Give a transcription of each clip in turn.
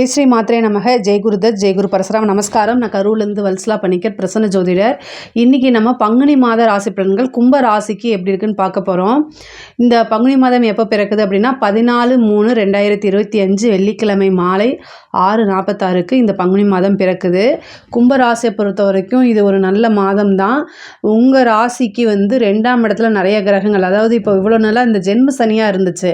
ஜெய் ஸ்ரீ மாத்ரே நமக. ஜெய் குருதத் ஜெய் குரு பரசுராம். நமஸ்காரம். நான் கரூர்லேருந்து வல்சலா பணிக்கர் பிரசன்ன ஜோதிடர். இன்றைக்கி நம்ம பங்குனி மாத ராசி பலன்கள் கும்ப ராசிக்கு எப்படி இருக்குன்னு பார்க்க போகிறோம் இந்த பங்குனி மாதம் எப்போ பிறக்குது அப்படின்னா பதினாலு மூணு ரெண்டாயிரத்தி இருபத்தி அஞ்சு வெள்ளிக்கிழமை மாலை ஆறு நாற்பத்தாறுக்கு இந்த பங்குனி மாதம் பிறக்குது. கும்ப ராசியை பொறுத்த வரைக்கும் இது ஒரு நல்ல மாதம் தான் உங்கள் ராசிக்கு வந்து ரெண்டாம் இடத்துல நிறைய கிரகங்கள் அதாவது இப்போ இவ்வளோ நாளாக இந்த ஜென்ம சனியாக இருந்துச்சு.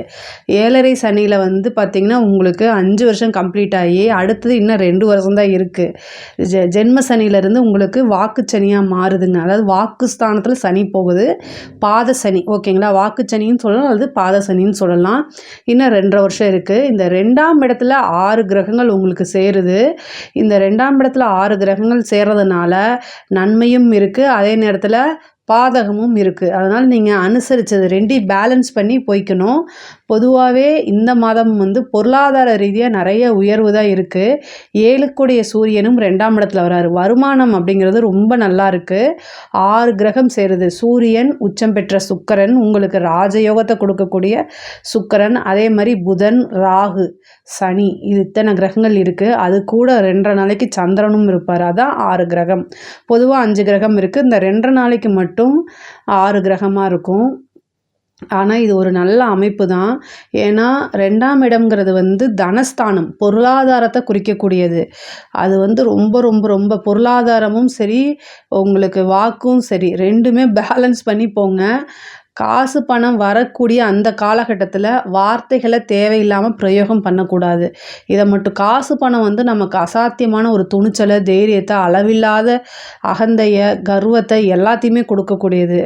ஏழரை சனியில் வந்து பார்த்திங்கன்னா உங்களுக்கு அஞ்சு வருஷம் கம்ப்ளீட் ஆகி அடுத்தது இன்னும் ரெண்டு வருஷம் தான் இருக்குது ஜெ ஜென்ம சனியிலேருந்து உங்களுக்கு வாக்கு சனியாக மாறுதுங்க. அதாவது வாக்கு ஸ்தானத்தில் சனி போகுது. பாத சனி ஓகேங்களா? வாக்கு சனின்னு சொல்லலாம் அல்லது பாத சனின்னு சொல்லலாம். இன்னும் ரெண்டரை வருஷம் இருக்குது இந்த ரெண்டாம் இடத்துல ஆறு கிரகங்கள் உங்களுக்கு சேருது. இந்த ரெண்டாம் இடத்துல ஆறு கிரகங்கள் சேர்றதுனால நன்மையும் இருக்குது அதே நேரத்தில் பாதகமும் இருக்குது அதனால் நீங்கள் அனுசரித்தது ரெண்டையும் பேலன்ஸ் பண்ணி போய்க்கணும். பொதுவாகவே இந்த மாதம் வந்து பொருளாதார ரீதியாக நிறைய உயர்வு தான் இருக்குது ஏழுக்குடைய சூரியனும் ரெண்டாம் இடத்துல வராரு. வருமானம் அப்படிங்கிறது ரொம்ப நல்லா இருக்குது ஆறு கிரகம் சேருது. சூரியன் உச்சம் பெற்ற சுக்கரன் உங்களுக்கு ராஜயோகத்தை கொடுக்கக்கூடிய சுக்கரன் அதே மாதிரி புதன் ராகு சனி இது இத்தனை கிரகங்கள் இருக்குது அது கூட ரெண்டரை நாளைக்கு சந்திரனும் இருப்பார். அதான் ஆறு கிரகம். பொதுவாக அஞ்சு கிரகம் இருக்குது இந்த ரெண்டரை நாளைக்கு மட்டும் ஆறு கிரகமாக இருக்கும். ஆனால் இது ஒரு நல்ல அமைப்பு தான் ஏன்னா ரெண்டாம் இடம்ங்கிறது வந்து தனஸ்தானம் பொருளாதாரத்தை குறிக்கக்கூடியது. அது வந்து ரொம்ப ரொம்ப ரொம்ப பொருளாதாரமும் சரி உங்களுக்கு வாக்கும் சரி ரெண்டுமே பேலன்ஸ் பண்ணி போங்க. காசு பணம் வரக்கூடிய அந்த காலகட்டத்தில் வார்த்தைகளை தேவையில்லாமல் பிரயோகம் பண்ணக்கூடாது. இதை மட்டும் காசு பணம் வந்து நமக்கு அசாத்தியமான ஒரு துணிச்சலை தைரியத்தை அளவில்லாத அகந்தைய கர்வத்தை எல்லாத்தையுமே கொடுக்கக்கூடியது.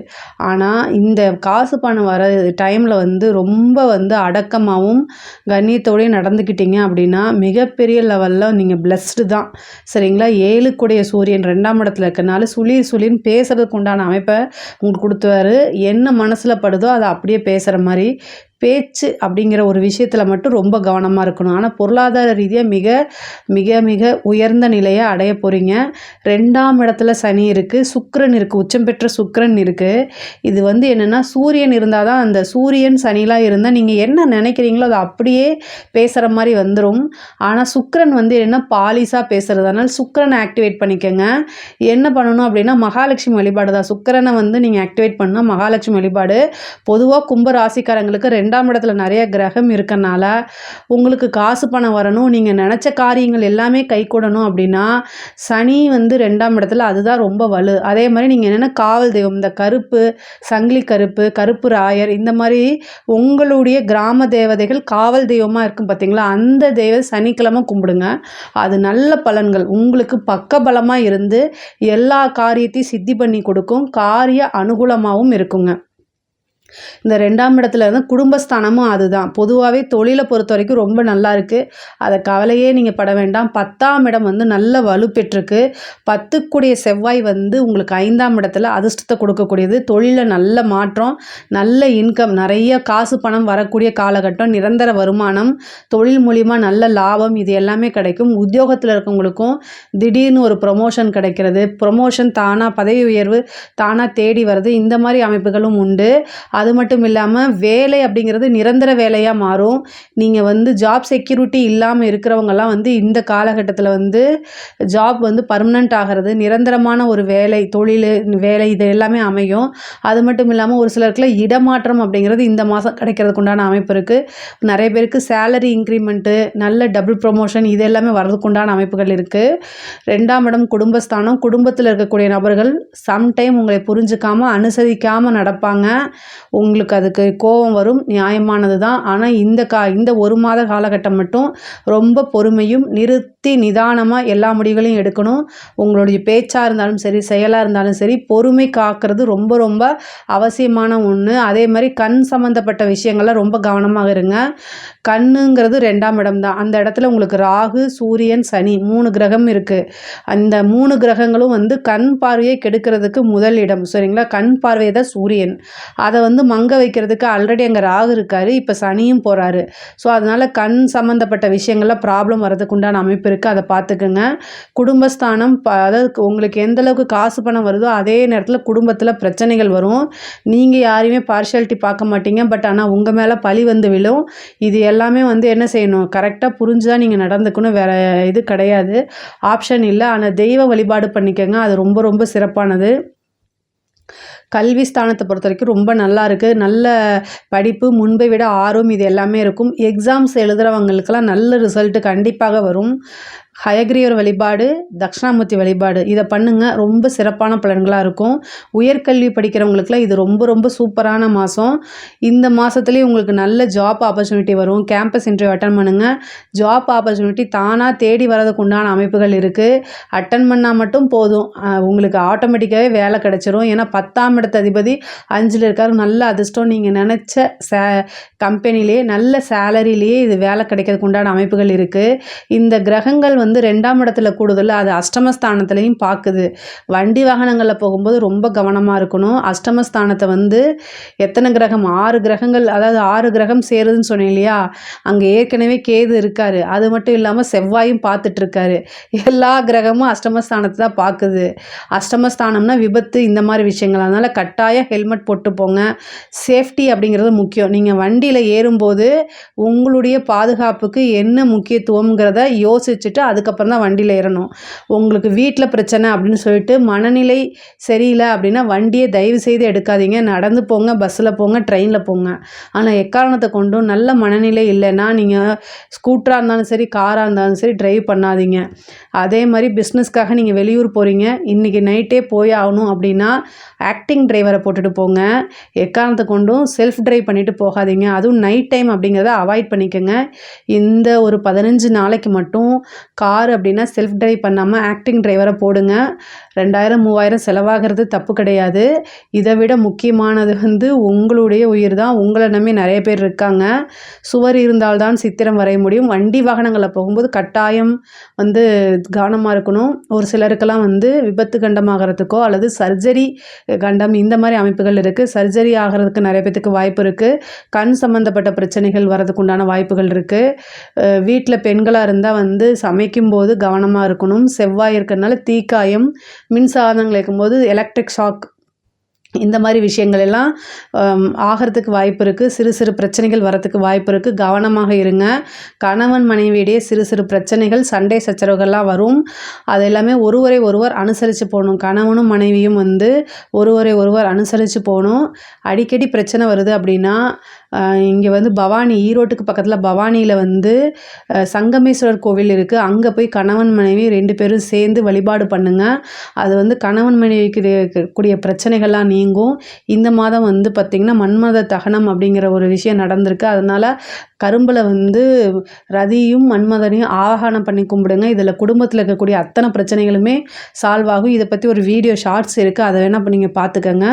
ஆனால் இந்த காசு பணம் வர டைமில் வந்து ரொம்ப வந்து அடக்கமாகவும் கண்ணியத்தோடையும் நடந்துக்கிட்டீங்க அப்படின்னா மிகப்பெரிய லெவலில் நீங்கள் பிளஸ்டு தான். சரிங்களா? ஏழுக்குடைய சூரியன் ரெண்டாம் இடத்துல இருக்கனால சுளி சுழின்னு பேசுறதுக்கு உண்டான அமைப்பை உங்களுக்கு கொடுத்துவாரு என்ன மனசு மனசில் படுதோ அதை அப்படியே பேசுகிற மாதிரி பேச்சு அப்படிங்கிற ஒரு விஷயத்தில் மட்டும் ரொம்ப கவனமாக இருக்கணும். ஆனால் பொருளாதார ரீதியாக மிக மிக மிக உயர்ந்த நிலையை அடைய போகிறீங்க ரெண்டாம் இடத்துல சனி இருக்குது சுக்கரன் இருக்குது உச்சம் பெற்ற சுக்கரன் இருக்குது இது வந்து என்னென்னா சூரியன் இருந்தால் தான் அந்த சூரியன் சனிலாம் இருந்தால் நீங்கள் என்ன நினைக்கிறீங்களோ அதை அப்படியே பேசுகிற மாதிரி வந்துடும் ஆனால் சுக்கரன் வந்து என்ன பாலிஸாக பேசுகிறது அதனால் ஆக்டிவேட் பண்ணிக்கோங்க. என்ன பண்ணணும் அப்படின்னா மகாலட்சுமி வழிபாடு தான். சுக்கரனை வந்து நீங்கள் ஆக்டிவேட் பண்ணால் மகாலட்சுமி வழிபாடு. பொதுவாக கும்ப ராசிக்காரங்களுக்கு ரெண்டாம் இடத்துல நிறைய கிரகம் இருக்கனால உங்களுக்கு காசு பணம் வரணும். நீங்கள் நினச்ச காரியங்கள் எல்லாமே கைகூடணும் அப்படின்னா சனி வந்து ரெண்டாம் இடத்துல அதுதான் ரொம்ப வலு. அதே மாதிரி நீங்கள் என்னென்ன காவல் தெய்வம் இந்த கருப்பு சங்கிலி கருப்பு கருப்பு ராயர் இந்த மாதிரி உங்களுடைய கிராம தேவதைகள் காவல் தெய்வமாக இருக்கும் பார்த்தீங்களா அந்த தெய்வ சனிக்கிழமை கும்பிடுங்க. அது நல்ல பலன்கள். உங்களுக்கு பக்கபலமாக இருந்து எல்லா காரியத்தையும் சித்தி பண்ணி கொடுக்கும். காரிய அனுகூலமாகவும் இருக்குங்க. இந்த ரெண்டாம் இடத்துல இருந்து குடும்பஸ்தானமும் அதுதான். பொதுவாகவே தொழிலை பொறுத்த வரைக்கும் ரொம்ப நல்லா இருக்குது அதை கவலையே நீங்கள் பட வேண்டாம். பத்தாம் இடம் வந்து நல்ல வலுப்பெற்றிருக்கு பத்துக்குடைய செவ்வாய் வந்து உங்களுக்கு ஐந்தாம் இடத்துல அதிர்ஷ்டத்தை கொடுக்கக்கூடியது. தொழிலில் நல்ல மாற்றம் நல்ல இன்கம் நிறைய காசு பணம் வரக்கூடிய காலகட்டம் நிரந்தர வருமானம் தொழில் மூலிமா நல்ல லாபம் இது எல்லாமே கிடைக்கும். உத்தியோகத்தில் இருக்கவங்களுக்கும் திடீர்னு ஒரு ப்ரொமோஷன் கிடைக்கிறது. ப்ரொமோஷன் தானாக பதவி உயர்வு தானாக தேடி வருது இந்த மாதிரி அமைப்புகளும் உண்டு. அது மட்டும் இல்லாமல் வேலை அப்படிங்கிறது நிரந்தர வேலையாக மாறும். நீங்கள் வந்து ஜாப் செக்யூரிட்டி இல்லாமல் இருக்கிறவங்கலாம் வந்து இந்த காலகட்டத்தில் வந்து ஜாப் வந்து பர்மனண்ட் ஆகிறது நிரந்தரமான ஒரு வேலை தொழில் வேலை இது எல்லாமே அமையும். அது மட்டும் இல்லாமல் ஒரு சிலருக்குலாம் இடமாற்றம் அப்படிங்கிறது இந்த மாதம் கிடைக்கிறதுக்கு உண்டான அமைப்பு இருக்குது நிறைய பேருக்கு சேலரி இன்க்ரிமெண்ட்டு நல்ல டபுள் ப்ரொமோஷன் இது எல்லாமே வர்றதுக்கு உண்டான அமைப்புகள் இருக்குது ரெண்டாம் இடம் குடும்பஸ்தானம். குடும்பத்தில் இருக்கக்கூடிய நபர்கள் சம்டைம் உங்களை புரிஞ்சுக்காமல் அனுசரிக்காமல் நடப்பாங்க. உங்களுக்கு அதுக்கு கோபம் வரும் நியாயமானது தான் ஆனால் இந்த கா இந்த ஒரு மாத காலகட்டம் மட்டும் ரொம்ப பொறுமையும் நிறுத்தி நிதானமாக எல்லா முடிவுகளையும் எடுக்கணும். உங்களுடைய பேச்சாக இருந்தாலும் சரி செயலாக இருந்தாலும் சரி பொறுமை காக்கிறது ரொம்ப ரொம்ப அவசியமான ஒன்று அதே மாதிரி கண் சம்மந்தப்பட்ட விஷயங்கள்ல ரொம்ப கவனமாக இருங்க. கண்ணுங்கிறது ரெண்டாம் இடம் தான் அந்த இடத்துல உங்களுக்கு ராகு சூரியன் சனி மூணு கிரகம் இருக்குது அந்த மூணு கிரகங்களும் வந்து கண் பார்வையை கெடுக்கிறதுக்கு முதல் இடம். சரிங்களா? கண் பார்வை தான் சூரியன். அதை வந்து வந்து மங்க வைக்கிறதுக்கு ஆல்ரெடி அங்கே ராகு இருக்கார். இப்போ சனியும் போகிறாரு ஸோ அதனால் கண் சம்மந்தப்பட்ட விஷயங்கள்ல ப்ராப்ளம் வரதுக்கு உண்டான அமைப்பு இருக்குது அதை பார்த்துக்குங்க குடும்பஸ்தானம் ப அதாவது உங்களுக்கு எந்த அளவுக்கு காசு பணம் வருதோ அதே நேரத்தில் குடும்பத்தில் பிரச்சனைகள் வரும். நீங்கள் யாரையுமே பார்ஷியாலிட்டி பார்க்க மாட்டீங்க. பட் ஆனால் உங்கள் மேலே பழி வந்து விழும். இது எல்லாமே வந்து என்ன செய்யணும்? கரெக்டாக புரிஞ்சு தான் நீங்கள் நடந்துக்கணும். வேறு இது கிடையாது. ஆப்ஷன் இல்லை. ஆனால் தெய்வ வழிபாடு பண்ணிக்கோங்க. அது ரொம்ப ரொம்ப சிறப்பானது. கல்வி ஸ்தானத்தை பொறுத்த வரைக்கும் ரொம்ப நல்லா இருக்குது நல்ல படிப்பு முன்பை விட ஆர்வம் இது எல்லாமே இருக்கும். எக்ஸாம்ஸ் எழுதுகிறவங்களுக்கெல்லாம் நல்ல ரிசல்ட்டு கண்டிப்பாக வரும். ஹயக்ரீவர் வழிபாடு தட்சிணாமூர்த்தி வழிபாடு. இதை பண்ணுங்க. ரொம்ப சிறப்பான பலன்களாக இருக்கும். உயர்கல்வி படிக்கிறவங்களுக்குலாம் இது ரொம்ப ரொம்ப சூப்பரான மாதம் இந்த மாதத்துலேயே உங்களுக்கு நல்ல ஜாப் ஆப்பர்ச்சுனிட்டி வரும். கேம்பஸ் இன்டர்வியூ அட்டன் பண்ணுங்கள் ஜாப் ஆப்பர்ச்சுனிட்டி தானாக தேடி வரதுக்கு உண்டான அமைப்புகள் இருக்குது அட்டன் பண்ணால் மட்டும் போதும். உங்களுக்கு ஆட்டோமேட்டிக்காகவே வேலை கிடச்சிரும். ஏன்னா பத்தாம் இடத்த அதிபதி அஞ்சில் இருக்கார். நல்ல அதிர்ஷ்டம். நீங்கள் நினச்ச சே கம்பெனிலேயே நல்ல சேலரிலேயே இது வேலை கிடைக்கிறதுக்கு உண்டான அமைப்புகள் இருக்குது இந்த கிரகங்கள் வந்து வந்து ரெண்டாம் இடத்துல கூடுதல் அது அஷ்டமஸ்தானத்துலேயும் பார்க்குது வண்டி வாகனங்களில் போகும்போது ரொம்ப கவனமாக இருக்கணும். அஷ்டமஸ்தானத்தை வந்து எத்தனை கிரகம்? ஆறு கிரகங்கள் அதாவது ஆறு கிரகம் சேருதுன்னு சொன்னேன் இல்லையா? அங்கே ஏற்கனவே கேது இருக்காரு. அது மட்டும் இல்லாமல் செவ்வாயும் பார்த்துட்டு இருக்காரு எல்லா கிரகமும் அஷ்டமஸ்தானத்தை தான் பார்க்குது அஷ்டமஸ்தானம்னா விபத்து இந்த மாதிரி விஷயங்கள். அதனால் கட்டாயம் ஹெல்மெட் போட்டு போங்க. சேஃப்டி அப்படிங்கிறது முக்கியம். நீங்கள் வண்டியில் ஏறும்போது உங்களுடைய பாதுகாப்புக்கு என்ன முக்கியத்துவங்கிறத யோசிச்சுட்டு அது அதுக்கப்புறம் தான் வண்டியில் ஏறணும். உங்களுக்கு வீட்டில் பிரச்சனை அப்படின்னு சொல்லிட்டு மனநிலை சரியில்லை அப்படின்னா வண்டியை தயவு செய்து எடுக்காதீங்க. நடந்து போங்க பஸ்ஸில் போங்க ட்ரெயினில் போங்க. ஆனால் எக்காரணத்தை கொண்டும் நல்ல மனநிலை இல்லைன்னா நீங்கள் ஸ்கூட்டராக இருந்தாலும் சரி காராக இருந்தாலும் சரி ட்ரைவ் பண்ணாதீங்க. அதே மாதிரி பிஸ்னஸ்க்காக நீங்கள் வெளியூர் போகிறீங்க இன்றைக்கி நைட்டே போய் ஆகணும் அப்படின்னா ஆக்டிங் டிரைவரை போட்டுட்டு போங்க. எக்காரணத்தை கொண்டும் செல்ஃப் ட்ரைவ் பண்ணிவிட்டு போகாதீங்க. அதுவும் நைட் டைம் அப்படிங்கிறத அவாய்ட் பண்ணிக்கோங்க. இந்த ஒரு பதினஞ்சு நாளைக்கு மட்டும் கார் அப்படின்னா செல்ஃப் டிரைவ் பண்ணாமல் ஆக்டிங் டிரைவரை போடுங்க. ரெண்டாயிரம் மூவாயிரம் செலவாகிறது தப்பு கிடையாது. இதை விட முக்கியமானது வந்து உங்களுடைய உயிர் தான். உங்களை நம்பி நிறைய பேர் இருக்காங்க. சுவர் இருந்தால்தான் சித்திரம் வரைய முடியும். வண்டி வாகனங்களில் போகும்போது கட்டாயம் வந்து கவனமாக இருக்கணும். ஒரு சிலருக்கெல்லாம் வந்து விபத்து கண்டமாகறதுக்கோ அல்லது சர்ஜரி கண்டம் இந்த மாதிரி அமைப்புகள் இருக்குது சர்ஜரி ஆகிறதுக்கு நிறைய பேத்துக்கு வாய்ப்பு இருக்குது கண் சம்மந்தப்பட்ட பிரச்சனைகள் வரதுக்குண்டான வாய்ப்புகள் இருக்குது வீட்டில் பெண்களாக இருந்தால் வந்து சமைக்கும்போது கவனமாக இருக்கணும். செவ்வாய் இருக்கிறதுனால தீக்காயம் மின்சாதனங்கள் வைக்கும்போது எலக்ட்ரிக் ஷாக் இந்த மாதிரி விஷயங்கள் எல்லாம் ஆகிறதுக்கு வாய்ப்பு இருக்குது சிறு சிறு பிரச்சனைகள் வரத்துக்கு வாய்ப்பு இருக்குது கவனமாக இருங்க. கணவன் மனைவியிடையே சிறு சிறு பிரச்சனைகள் சண்டை சச்சரவுகள்லாம் வரும். அது எல்லாமே ஒருவரை ஒருவர் அனுசரித்து போகணும். கணவனும் மனைவியும் வந்து ஒருவரை ஒருவர் அனுசரித்து போகணும். அடிக்கடி பிரச்சனை வருது அப்படின்னா இங்கே வந்து பவானி ஈரோட்டுக்கு பக்கத்தில் பவானியில் வந்து சங்கமேஸ்வரர் கோவில் இருக்குது அங்கே போய் கணவன் மனைவி ரெண்டு பேரும் சேர்ந்து வழிபாடு பண்ணுங்கள் அது வந்து கணவன் மனைவிக்கு இருக்கக்கூடிய பிரச்சனைகள்லாம் நீங்கும். இந்த மாதம் வந்து பார்த்திங்கன்னா மன்மத தகனம் அப்படிங்கிற ஒரு விஷயம் நடந்திருக்கு. அதனால் கரும்பில் வந்து ரதியும் மன்மதனையும் ஆகானம் பண்ணி கும்பிடுங்க. இதில் குடும்பத்தில் இருக்கக்கூடிய அத்தனை பிரச்சனைகளுமே சால்வ் ஆகும். இதை பற்றி ஒரு வீடியோ ஷார்ட்ஸ் இருக்குது அதை வேணால் இப்போ நீங்கள் பார்த்துக்கோங்க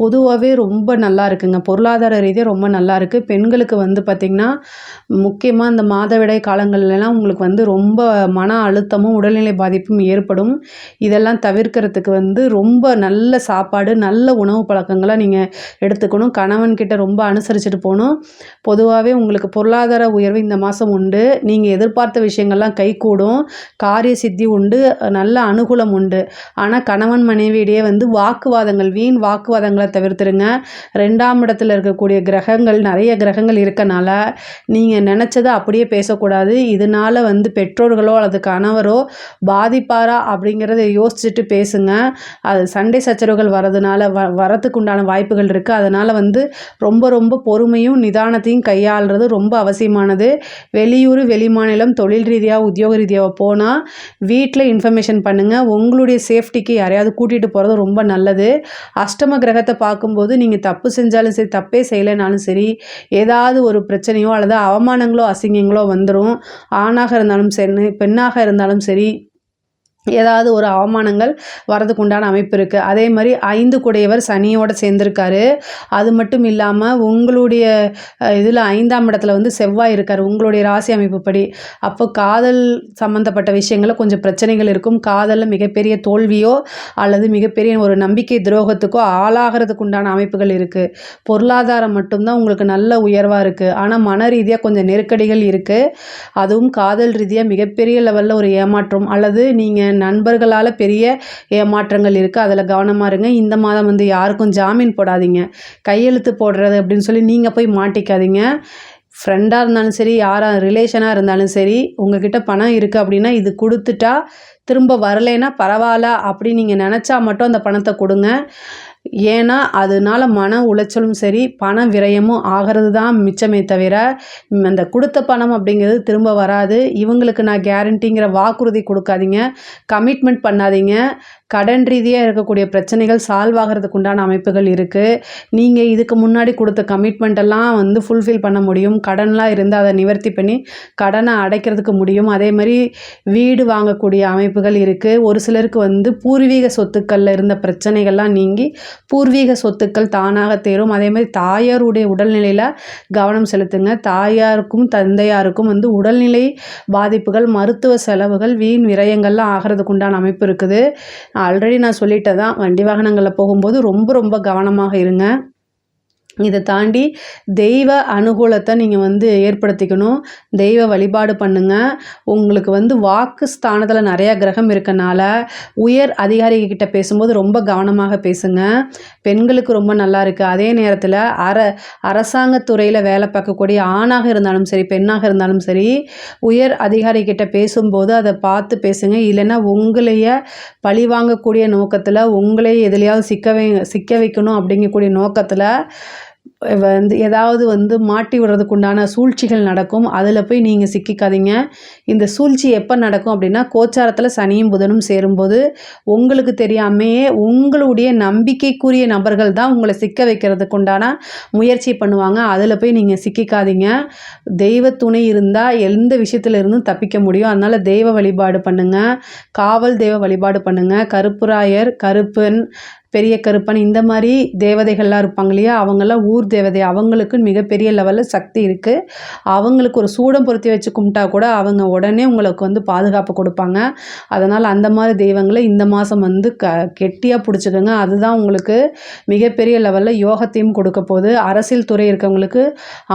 பொதுவாகவே ரொம்ப நல்லா இருக்குங்க. பொருளாதார ரீதியாக ரொம்ப நல்லா இருக்குது பெண்களுக்கு வந்து பார்த்திங்கன்னா முக்கியமாக இந்த மாதவிடாய் காலங்கள்லாம் உங்களுக்கு வந்து ரொம்ப மன அழுத்தமும் உடல்நிலை பாதிப்பும் ஏற்படும். இதெல்லாம் தவிர்க்கிறதுக்கு வந்து ரொம்ப நல்ல சாப்பாடு நல்ல உணவு பழக்கங்களை நீங்கள் எடுத்துக்கணும். கணவன்கிட்ட ரொம்ப அனுசரிச்சுட்டு போகணும். பொதுவாகவே உங்களுக்கு பொருளாதார உயர்வு இந்த மாதம் உண்டு. நீங்கள் எதிர்பார்த்த விஷயங்கள்லாம் கைகூடும். காரிய சித்தி உண்டு நல்ல அனுகூலம் உண்டு. ஆனால் கணவன் மனைவியிடையே வந்து வாக்குவாதங்கள் வீண் வாக்குவாதங்களை தவிர்த்துருங்க. ரெண்டாம் இடத்துல இருக்கக்கூடிய கிரகங்கள் நிறைய கிரகங்கள் இருக்கனால நீங்கள் நினச்சதை அப்படியே பேசக்கூடாது. இதனால வந்து பெற்றோர்களோ அல்லது கணவரோ பாதிப்பாரா அப்படிங்கிறத யோசிச்சுட்டு பேசுங்க. அது சண்டை சச்சரவுகள் வரதுனால வ வரத்துக்கு உண்டான வாய்ப்புகள் இருக்குது அதனால் வந்து ரொம்ப ரொம்ப பொறுமையும் நிதானத்தையும் கையாளுறது ரொம்ப அவசியமானது. வெளியூர் வெளிமாநிலம் தொழில் ரீதியாக உத்தியோக ரீதியாக போனால் வீட்டில் இன்ஃபர்மேஷன் பண்ணுங்கள் உங்களுடைய சேஃப்டிக்கு யாரையாவது கூட்டிகிட்டு போகிறது ரொம்ப நல்லது. அஷ்டம கிரகத்தை பார்க்கும்போது நீங்கள் தப்பு செஞ்சாலும் சரி தப்பே செய்யலைனாலும் சரி ஏதாவது ஒரு பிரச்சனையோ அல்லது அவமானங்களோ அசிங்கங்களோ வந்துடும் ஆணாக இருந்தாலும் சரி பெண்ணாக இருந்தாலும் சரி ஏதாவது ஒரு அவமானங்கள் வரதுக்கு உண்டான அமைப்பு இருக்குது அதே மாதிரி ஐந்து குடையவர் சனியோட சேர்ந்துருக்காரு. அது மட்டும் இல்லாமல் உங்களுடைய இதில் ஐந்தாம் இடத்துல வந்து செவ்வாய் இருக்கார். உங்களுடைய ராசி அமைப்புப்படி அப்போ காதல் சம்மந்தப்பட்ட விஷயங்களில் கொஞ்சம் பிரச்சனைகள் இருக்கும். காதலில் மிகப்பெரிய தோல்வியோ அல்லது மிகப்பெரிய ஒரு நம்பிக்கை துரோகத்துக்கோ ஆளாகிறதுக்கு உண்டான அமைப்புகள் இருக்குது பொருளாதாரம் மட்டும்தான் உங்களுக்கு நல்ல உயர்வாக இருக்குது ஆனால் மன ரீதியாக கொஞ்சம் நெருக்கடிகள் இருக்குது அதுவும் காதல் ரீதியாக மிகப்பெரிய லெவலில் ஒரு ஏமாற்றம் அல்லது நீங்கள் நண்பர்களால் பெரிய ஏமாற்றங்கள் இருக்குது அதில் கவனமாக இருங்க. இந்த மாதம் வந்து யாருக்கும் ஜாமீன் போடாதீங்க. கையெழுத்து போடுறது அப்படின்னு சொல்லி நீங்கள் போய் மாட்டிக்காதீங்க. ஃப்ரெண்டாக இருந்தாலும் சரி யாராக ரிலேஷனாக இருந்தாலும் சரி உங்ககிட்ட பணம் இருக்குது அப்படின்னா இது கொடுத்துட்டா திரும்ப வரலைன்னா பரவாயில்ல அப்படி நீங்கள் நினச்சா மட்டும் அந்த பணத்தை கொடுங்க. ஏன்னா அதனால மன உளைச்சலும் சரி பண விரயமும் ஆகிறது தான் மிச்சமே தவிர அந்த கொடுத்த பணம் அப்படிங்கிறது திரும்ப வராது. இவங்களுக்கு நான் கேரண்டிங்கிற வாக்குறுதி கொடுக்காதீங்க. கமிட்மெண்ட் பண்ணாதீங்க. கடன் ரீதியாக இருக்கக்கூடிய பிரச்சனைகள் சால்வ் ஆகிறதுக்கு உண்டான அமைப்புகள் இருக்குது நீங்கள் இதுக்கு முன்னாடி கொடுத்த கமிட்மெண்ட்டெல்லாம் வந்து ஃபுல்ஃபில் பண்ண முடியும். கடன்லாம் இருந்து அதை நிவர்த்தி பண்ணி கடனை அடைக்கிறதுக்கு முடியும். அதே மாதிரி வீடு வாங்கக்கூடிய அமைப்புகள் இருக்குது ஒரு சிலருக்கு வந்து பூர்வீக சொத்துக்களில் இருந்த பிரச்சனைகள்லாம் நீங்கி பூர்வீக சொத்துக்கள் தானாக தேரும். அதே மாதிரி தாயாருடைய உடல்நிலையில் கவனம் செலுத்துங்க. தாயாருக்கும் தந்தையாருக்கும் வந்து உடல்நிலை பாதிப்புகள் மருத்துவ செலவுகள் வீண் விரயங்கள்லாம் ஆகிறதுக்கு உண்டான அமைப்பு இருக்குது. ஆல்ரெடி நான் சொல்லிட்டேன் தான் வண்டி வாகனங்களில் போகும்போது ரொம்ப ரொம்ப கவனமாக இருங்க. இதை தாண்டி தெய்வ அனுகூலத்தை நீங்கள் வந்து ஏற்படுத்திக்கணும். தெய்வ வழிபாடு பண்ணுங்க. உங்களுக்கு வந்து வாக்கு ஸ்தானத்தில் நிறையா கிரகம் இருக்கனால உயர் அதிகாரிகிட்ட பேசும்போது ரொம்ப கவனமாக பேசுங்க. பெண்களுக்கு ரொம்ப நல்லா இருக்குது அதே நேரத்தில் அர அரசாங்கத்துறையில் வேலை பார்க்கக்கூடிய ஆணாக இருந்தாலும் சரி பெண்ணாக இருந்தாலும் சரி உயர் அதிகாரிகிட்ட பேசும்போது அதை பார்த்து பேசுங்க. இல்லைன்னா உங்களைய பழி வாங்கக்கூடிய நோக்கத்தில் உங்களையே எதுலையாவது சிக்க வை சிக்க வைக்கணும் அப்படிங்கக்கூடிய நோக்கத்தில் வந்து ஏதாவது வந்து மாட்டி விடுறதுக்கு உண்டான சூழ்ச்சிகள் நடக்கும். அதில் போய் நீங்கள் சிக்கிக்காதீங்க. இந்த சூழ்ச்சி எப்போ நடக்கும் அப்படின்னா கோச்சாரத்தில் சனியும் புதனும் சேரும்போது உங்களுக்கு தெரியாமையே உங்களுடைய நம்பிக்கைக்குரிய நபர்கள் தான் உங்களை சிக்க வைக்கிறதுக்கு உண்டான முயற்சி பண்ணுவாங்க. அதில் போய் நீங்கள் சிக்கிக்காதீங்க. தெய்வ துணை இருந்தால் எந்த விஷயத்துல இருந்தும் தப்பிக்க முடியும். அதனால் தெய்வ வழிபாடு பண்ணுங்கள் காவல் தெய்வ வழிபாடு பண்ணுங்கள் கருப்புராயர் கருப்பன் பெரிய கருப்பன் இந்த மாதிரி தேவதைகள்லாம் இருப்பாங்க இல்லையா? அவங்கெல்லாம் ஊர் தேவதை. அவங்களுக்கு மிகப்பெரிய லெவலில் சக்தி இருக்குது அவங்களுக்கு ஒரு சூடம் பொருத்தி வச்சு கும்பிட்டா கூட அவங்க உடனே உங்களுக்கு வந்து பாதுகாப்பு கொடுப்பாங்க. அதனால் அந்த மாதிரி தெய்வங்களை இந்த மாதம் வந்து க கெட்டியாக பிடிச்சிக்கோங்க. அதுதான் உங்களுக்கு மிகப்பெரிய லெவலில் யோகத்தையும் கொடுக்க போகுது. அரசியல் துறை இருக்கவங்களுக்கு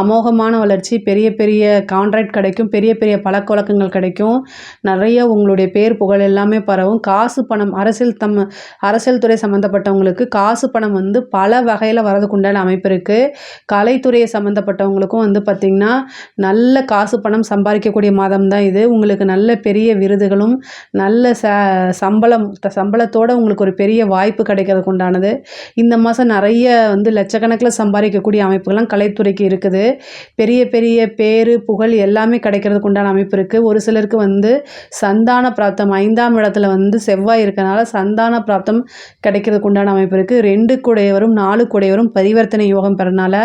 அமோகமான வளர்ச்சி பெரிய பெரிய கான்ட்ராக்ட் கிடைக்கும் பெரிய பெரிய பழக்க வழக்கங்கள் கிடைக்கும். நிறைய உங்களுடைய பேர் புகழ் எல்லாமே பரவும். காசு பணம் அரசியல் தம் அரசியல் துறை சம்மந்தப்பட்ட சம்மந்தப்பட்டவங்களுக்கு காசு பணம் வந்து பல வகையில் வரதுக்கு உண்டான அமைப்பு இருக்குது கலைத்துறையை சம்மந்தப்பட்டவங்களுக்கும் வந்து பார்த்திங்கன்னா நல்ல காசு பணம் சம்பாதிக்கக்கூடிய மாதம் தான் இது. உங்களுக்கு நல்ல பெரிய விருதுகளும் நல்ல ச சம்பளம் சம்பளத்தோடு சம்பளத்தோட உங்களுக்கு ஒரு பெரிய வாய்ப்பு கிடைக்கிறதுக்கு உண்டானது இந்த மாதம் நிறைய வந்து லட்சக்கணக்கில் சம்பாதிக்கக்கூடிய அமைப்புகள்லாம் கலைத்துறைக்கு இருக்குது. பெரிய பெரிய பேரு புகழ் எல்லாமே கிடைக்கிறதுக்கு உண்டான அமைப்பு இருக்குது ஒரு சிலருக்கு வந்து சந்தான பிராப்தம் ஐந்தாம் இடத்துல வந்து செவ்வாய் இருக்கனால சந்தான பிராப்தம் கிடைக்கிறதுக்கு உண்டான அமைப்பு இருக்குது ரெண்டு கூடையவரும் நாலு கூடையவரும் பரிவர்த்தனை யோகம் பெறனால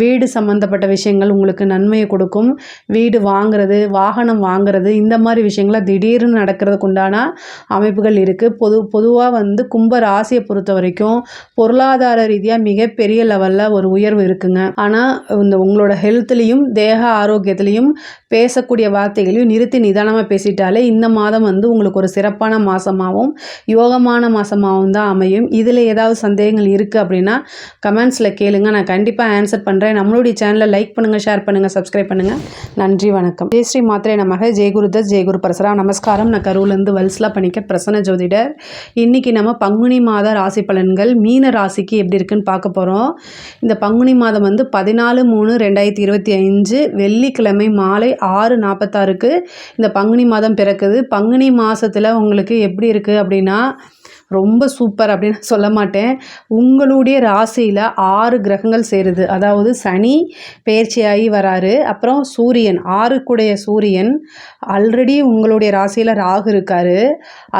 வீடு சம்மந்தப்பட்ட விஷயங்கள் உங்களுக்கு நன்மையை கொடுக்கும். வீடு வாங்குறது வாகனம் வாங்குறது இந்த மாதிரி விஷயங்கள்லாம் திடீர்னு நடக்கிறதுக்கு உண்டான அமைப்புகள் இருக்குது பொது பொதுவாக வந்து கும்ப ராசியை பொறுத்த வரைக்கும் பொருளாதார ரீதியாக மிகப்பெரிய லெவலில் ஒரு உயர்வு இருக்குங்க. ஆனால் இந்த உங்களோட ஹெல்த்லேயும் தேக ஆரோக்கியத்துலேயும் பேசக்கூடிய வார்த்தைகளையும் நிறுத்தி நிதானமாக பேசிட்டாலே இந்த மாதம் வந்து உங்களுக்கு ஒரு சிறப்பான மாதமாகவும் யோகமான மாதமாகவும் தான் அமையும். இது இதில் ஏதாவது சந்தேகங்கள் இருக்குது அப்படின்னா கமெண்ட்ஸில் கேளுங்க. நான் கண்டிப்பாக ஆன்சர் பண்ணுறேன் நம்மளுடைய சேனலை லைக் பண்ணுங்கள் ஷேர் பண்ணுங்கள் சப்ஸ்கிரைப் பண்ணுங்கள் நன்றி வணக்கம். ஜெய் ஸ்ரீ மாத்திரை நமக. ஜெயகுருதத் ஜெயகுரு பரசுராம். நமஸ்காரம். நான் கரூர்லேருந்து வல்ஸ்லா பண்ணிக்க பிரசன்ன ஜோதிடர். இன்றைக்கி நம்ம பங்குனி மாத ராசி பலன்கள் மீன ராசிக்கு எப்படி இருக்குன்னு பார்க்க போகிறோம் இந்த பங்குனி மாதம் வந்து பதினாலு மூணு ரெண்டாயிரத்தி இருபத்தி அஞ்சு வெள்ளிக்கிழமை மாலை ஆறு நாற்பத்தாறுக்கு இந்த பங்குனி மாதம் பிறக்குது. பங்குனி மாதத்தில் உங்களுக்கு எப்படி இருக்குது அப்படின்னா ரொம்ப சூப்பர் அப்படின்னு சொல்ல மாட்டேன். உங்களுடைய ராசியில் ஆறு கிரகங்கள் சேருது. அதாவது சனி பயிற்சியாகி வராரு. அப்புறம் சூரியன் ஆறுக்குடைய சூரியன் ஆல்ரெடி உங்களுடைய ராசியில் ராகு இருக்கார்.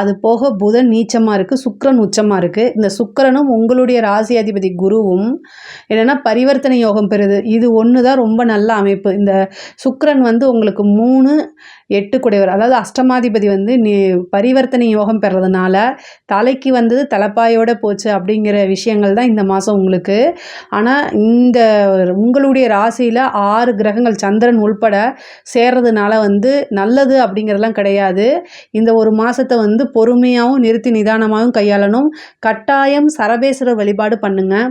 அது போக புதன் நீச்சமாக இருக்குது சுக்கரன் உச்சமாக இருக்குது இந்த சுக்கரனும் உங்களுடைய ராசி அதிபதி குருவும் என்னென்னா பரிவர்த்தனை யோகம் பெறுது. இது ஒன்று தான் ரொம்ப நல்ல அமைப்பு. இந்த சுக்கரன் வந்து உங்களுக்கு மூணு எட்டு குடைவர் அதாவது அஷ்டமாதிபதி வந்து நீ பரிவர்த்தனை யோகம் பெறதுனால தலைக்கு வந்தது தலைப்பாயோட போச்சு அப்படிங்கிற விஷயங்கள் தான் இந்த மாதம் உங்களுக்கு. ஆனால் இந்த உங்களுடைய ராசியில் ஆறு கிரகங்கள் சந்திரன் உள்பட சேர்றதுனால வந்து நல்ல நல்லது அப்படிங்கிறதெல்லாம் கிடையாது. இந்த ஒரு மாதத்தை வந்து பொறுமையாகவும் நிறுத்தி நிதானமாகவும் கையாளணும். கட்டாயம் சரபேஸ்வரர் வழிபாடு பண்ணுங்கள்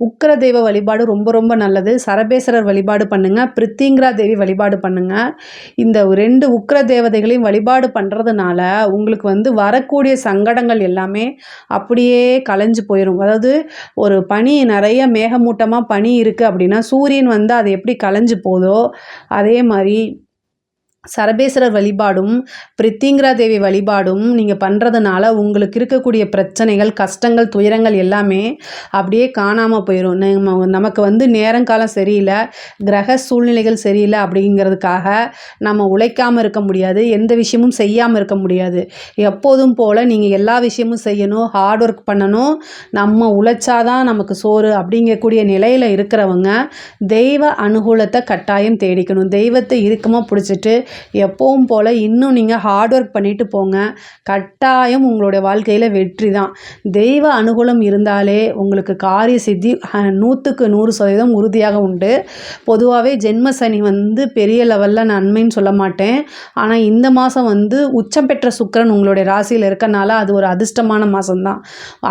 உக்கர தெய்வ வழிபாடு ரொம்ப ரொம்ப நல்லது. சரபேஸ்வரர் வழிபாடு பண்ணுங்கள் பிரித்திங்கிரா தேவி வழிபாடு பண்ணுங்கள் இந்த ரெண்டு உக்கர தேவதைகளையும் வழிபாடு பண்ணுறதுனால உங்களுக்கு வந்து வரக்கூடிய சங்கடங்கள் எல்லாமே அப்படியே கலைஞ்சு போயிடும் அதாவது ஒரு பனி நிறைய மேகமூட்டமாக பனி இருக்குது அப்படின்னா சூரியன் வந்து அது எப்படி கலைஞ்சு போதோ அதே மாதிரி சரபேஸ்வரர் வழிபாடும் பிரித்திங்கிரா தேவி வழிபாடும் நீங்கள் பண்ணுறதுனால உங்களுக்கு இருக்கக்கூடிய பிரச்சனைகள் கஷ்டங்கள் துயரங்கள் எல்லாமே அப்படியே காணாமல் போயிடும் நம்ம நமக்கு வந்து நேரங்காலம் சரியில்லை கிரக சூழ்நிலைகள் சரியில்லை அப்படிங்கிறதுக்காக நம்ம உழைக்காமல் இருக்க முடியாது எந்த விஷயமும் செய்யாமல் இருக்க முடியாது. எப்போதும் போல் நீங்கள் எல்லா விஷயமும் செய்யணும் ஹார்ட் ஒர்க் பண்ணணும். நம்ம உழைச்சாதான் நமக்கு சோறு அப்படிங்கக்கூடிய நிலையில் இருக்கிறவங்க தெய்வ அனுகூலத்தை கட்டாயம் தேடிக்கணும். தெய்வத்தை இறுக்கமாக பிடிச்சிட்டு எப்பவும் போல் இன்னும் நீங்கள் ஹார்ட் ஒர்க் பண்ணிட்டு போங்க. கட்டாயம் உங்களுடைய வாழ்க்கையில் வெற்றி தான். தெய்வ அனுகூலம் இருந்தாலே உங்களுக்கு காரிய சித்தி நூற்றுக்கு நூறு சதவீதம் உறுதியாக உண்டு. பொதுவாகவே ஜென்ம சனி வந்து பெரிய லெவலில் நன்மைன்னு சொல்ல மாட்டேன். ஆனால் இந்த மாதம் வந்து உச்சம் பெற்ற சுக்கிரன் உங்களுடைய ராசியில் இருக்கனால அது ஒரு அதிர்ஷ்டமான மாதம்தான்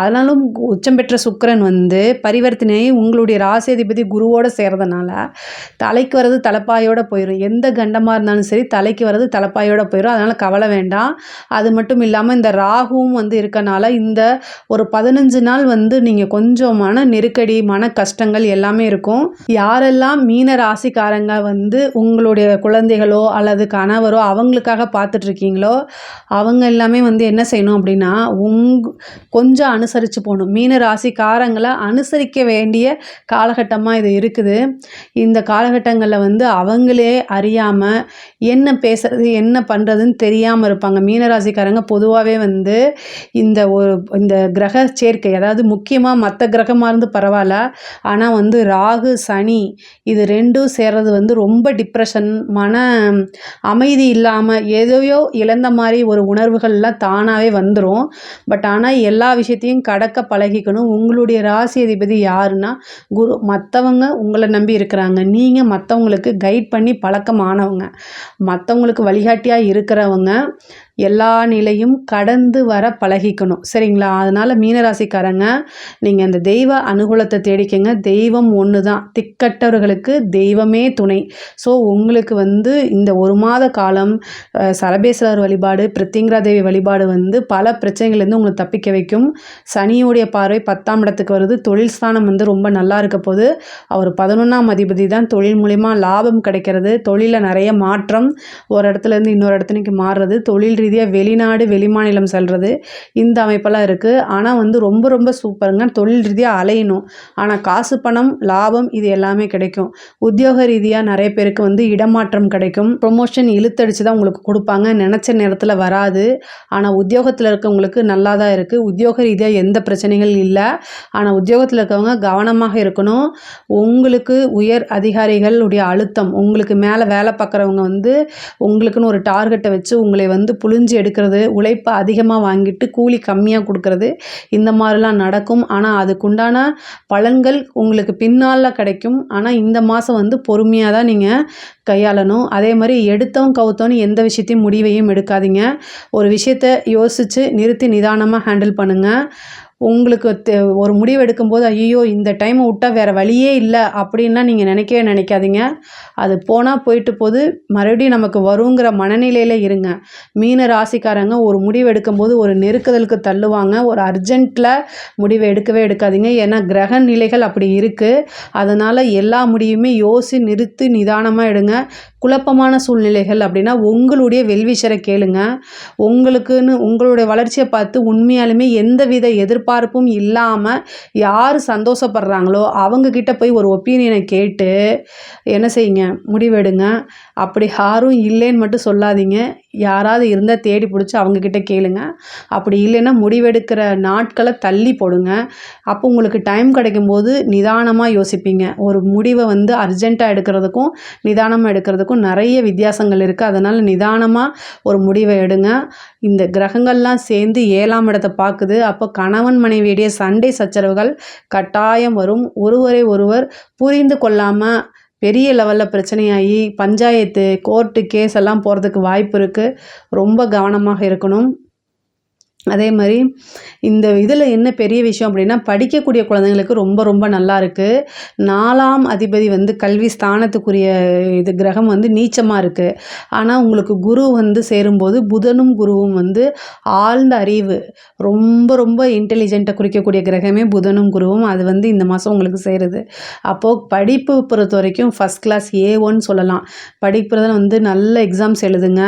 அதனாலும் உச்சம் பெற்ற சுக்கிரன் வந்து பரிவர்த்தனை உங்களுடைய ராசி அதிபதி குருவோடு சேர்றதுனால தலைக்கு வர்றது தலைப்பாயோடு போயிடும் எந்த கண்டமாக இருந்தாலும் சரி தலைக்கு வர்றது தலைப்பாயோட போயிடும் அதனால் கவலை வேண்டாம். அது மட்டும் இல்லாமல் இந்த ராகுவும் வந்து இருக்கனால இந்த ஒரு பதினஞ்சு நாள் வந்து நீங்கள் கொஞ்சம் மன நெருக்கடி மன கஷ்டங்கள் எல்லாமே இருக்கும். யாரெல்லாம் மீன ராசிக்காரங்க வந்து உங்களுடைய குழந்தைகளோ அல்லது கணவரோ அவங்களுக்காக பார்த்துட்ருக்கீங்களோ அவங்க எல்லாமே வந்து என்ன செய்யணும் அப்படின்னா உங் கொஞ்சம் அனுசரித்து போகணும். மீன ராசிக்காரங்களை அனுசரிக்க வேண்டிய காலகட்டமாக இது இருக்குது. இந்த காலகட்டங்களில் வந்து அவங்களே அறியாமல் என்ன பேசுறது என்ன பண்ணுறதுன்னு தெரியாமல் இருப்பாங்க. மீனராசிக்காரங்க பொதுவாகவே வந்து இந்த ஒரு இந்த கிரக சேர்க்கை அதாவது முக்கியமாக மற்ற கிரகமாக இருந்து பரவாயில்ல. ஆனால் வந்து ராகு சனி இது ரெண்டும் சேர்றது வந்து ரொம்ப டிப்ரெஷன் மன அமைதி இல்லாமல் எதையோ இழந்த மாதிரி ஒரு உணர்வுகள்லாம் தானாகவே வந்துடும் பட் ஆனால் எல்லா விஷயத்தையும் கடக்க பழகிக்கணும். உங்களுடைய ராசி அதிபதி யாருன்னா குரு மற்றவங்க உங்களை நம்பி இருக்கிறாங்க. நீங்கள் மற்றவங்களுக்கு கைட் பண்ணி பழக்கமானவங்க. மற்றவங்களுக்கு வழிகாட்டியாக இருக்கிறவங்க எல்லா நிலையும் கடந்து வர பழகிக்கணும். சரிங்களா? அதனால் மீனராசிக்காரங்க நீங்கள் அந்த தெய்வ அனுகூலத்தை தேடிக்கங்க. தெய்வம் ஒன்று தான் திக்கட்டவர்களுக்கு தெய்வமே துணை. ஸோ உங்களுக்கு வந்து இந்த ஒரு மாத காலம் சரபேஸ்வரர் வழிபாடு பிரித்திங்கரா தேவி வழிபாடு வந்து பல பிரச்சனைகள்லேருந்து உங்களை தப்பிக்க வைக்கும். சனியுடைய பார்வை பத்தாம் இடத்துக்கு வருது. தொழில் ஸ்தானம் வந்து ரொம்ப நல்லா இருக்க போது அவர் பதினொன்றாம் அதிபதி தான். தொழில் மூலிமா லாபம் கிடைக்கிறது. தொழிலில் நிறைய மாற்றம். ஒரு இடத்துலேருந்து இன்னொரு இடத்துக்கு மாறுறது. தொழில் ரீதியாக வெளிநாடு வெளிமாநிலம் செல்வது இந்த அமைப்பெல்லாம் இருக்குது ஆனால் வந்து ரொம்ப ரொம்ப சூப்பருங்க. தொழில் ரீதியாக அலையணும். ஆனால் காசு பணம் லாபம் இது எல்லாமே கிடைக்கும். உத்தியோக ரீதியாக நிறைய பேருக்கு வந்து இடமாற்றம் கிடைக்கும். ப்ரொமோஷன் இழுத்தடிச்சு தான் உங்களுக்கு கொடுப்பாங்க. நினச்ச நேரத்தில் வராது. ஆனால் உத்தியோகத்தில் இருக்கவங்களுக்கு நல்லா தான் இருக்குது உத்தியோக ரீதியாக எந்த பிரச்சனைகள் இல்லை. ஆனால் உத்தியோகத்தில் இருக்கவங்க கவனமாக இருக்கணும். உங்களுக்கு உயர் அதிகாரிகளுடைய அழுத்தம். உங்களுக்கு மேலே வேலை பார்க்குறவங்க வந்து உங்களுக்குன்னு ஒரு டார்கெட்டை வச்சு உங்களை வந்து உறிஞ்சி எடுக்கிறது உழைப்பை அதிகமாக வாங்கிட்டு கூலி கம்மியாக கொடுக்கறது இந்த மாதிரிலாம் நடக்கும். ஆனால் அதுக்குண்டான பலன்கள் உங்களுக்கு பின்னால் கிடைக்கும். ஆனால் இந்த மாதம் வந்து பொறுமையாக தான் நீங்கள் கையாளணும். அதே மாதிரி எடுத்தோம் கவுத்தோன்னு எந்த விஷயத்தையும் முடிவையும் எடுக்காதீங்க. ஒரு விஷயத்தை யோசித்து நிறுத்தி நிதானமாக ஹேண்டில் பண்ணுங்கள் உங்களுக்கு ஒரு முடிவு எடுக்கும்போது ஐயோ இந்த டைமை விட்டால் வேறு வழியே இல்லை அப்படின்லாம் நீங்கள் நினைக்கவே நினைக்காதீங்க. அது போனால் போயிட்டு போது மறுபடியும் நமக்கு வருங்கிற மனநிலையில் இருங்க. மீன ராசிக்காரங்க ஒரு முடிவு எடுக்கும்போது ஒரு நெருக்குதலுக்கு தள்ளுவாங்க. ஒரு அர்ஜென்ட்டில் முடிவை எடுக்கவே எடுக்காதீங்க. ஏன்னா கிரக நிலைகள் அப்படி இருக்குது அதனால் எல்லா முடிவுமே யோசி நிறுத்தி நிதானமாக எடுங்க. குழப்பமான சூழ்நிலைகள் அப்படின்னா உங்களுடைய வெல்விஷரை கேளுங்க. உங்களுக்குன்னு உங்களுடைய வளர்ச்சியை பார்த்து உண்மையாலுமே எந்தவித எதிர்பார்ப்பும் இல்லாமல் யார் சந்தோஷப்படுறாங்களோ அவங்கக்கிட்ட போய் ஒரு ஒப்பீனியனை கேட்டு என்ன செய்யுங்க? முடிவெடுங்க. அப்படி யாரும் இல்லைன்னு மட்டும் சொல்லாதீங்க. யாராவது இருந்தால் தேடி பிடிச்சி அவங்கக்கிட்ட கேளுங்க. அப்படி இல்லைன்னா முடிவெடுக்கிற நாட்களை தள்ளி போடுங்க. அப்போ உங்களுக்கு டைம் கிடைக்கும்போது நிதானமாக யோசிப்பீங்க. ஒரு முடிவை வந்து அர்ஜெண்ட்டாக எடுக்கிறதுக்கும் நிதானமாக எடுக்கிறதுக்கும் நிறைய வித்தியாசங்கள் இருக்குது அதனால் நிதானமாக ஒரு முடிவை எடுங்க. இந்த கிரகங்கள்லாம் சேர்ந்து ஏழாம் இடத்தை பார்க்குது. அப்போ கணவன் மனைவியுடைய சண்டை சச்சரவுகள் கட்டாயம் வரும். ஒருவரை ஒருவர் புரிந்து கொள்ளாமல் பெரிய லெவலில் பிரச்சனையாகி பஞ்சாயத்து கோர்ட்டு கேஸ் எல்லாம் போகிறதுக்கு வாய்ப்பு இருக்குது ரொம்ப கவனமாக இருக்கணும். அதே மாதிரி இந்த இதில் என்ன பெரிய விஷயம் அப்படின்னா படிக்கக்கூடிய குழந்தைங்களுக்கு ரொம்ப ரொம்ப நல்லா இருக்குது நாலாம் அதிபதி வந்து கல்வி ஸ்தானத்துக்குரிய இது கிரகம் வந்து நீச்சமாக இருக்குது ஆனால் உங்களுக்கு குரு வந்து சேரும்போது புதனும் குருவும் வந்து ஆழ்ந்த அறிவு ரொம்ப ரொம்ப இன்டெலிஜென்ட்டை குறிக்கக்கூடிய கிரகமே புதனும் குருவும் அது வந்து இந்த மாதம் உங்களுக்கு சேருது. அப்போது படிப்பு பொறுத்த வரைக்கும் ஃபஸ்ட் கிளாஸ் ஏ ஒன் சொல்லலாம். படிப்புறதுல வந்து நல்ல எக்ஸாம்ஸ் எழுதுங்க.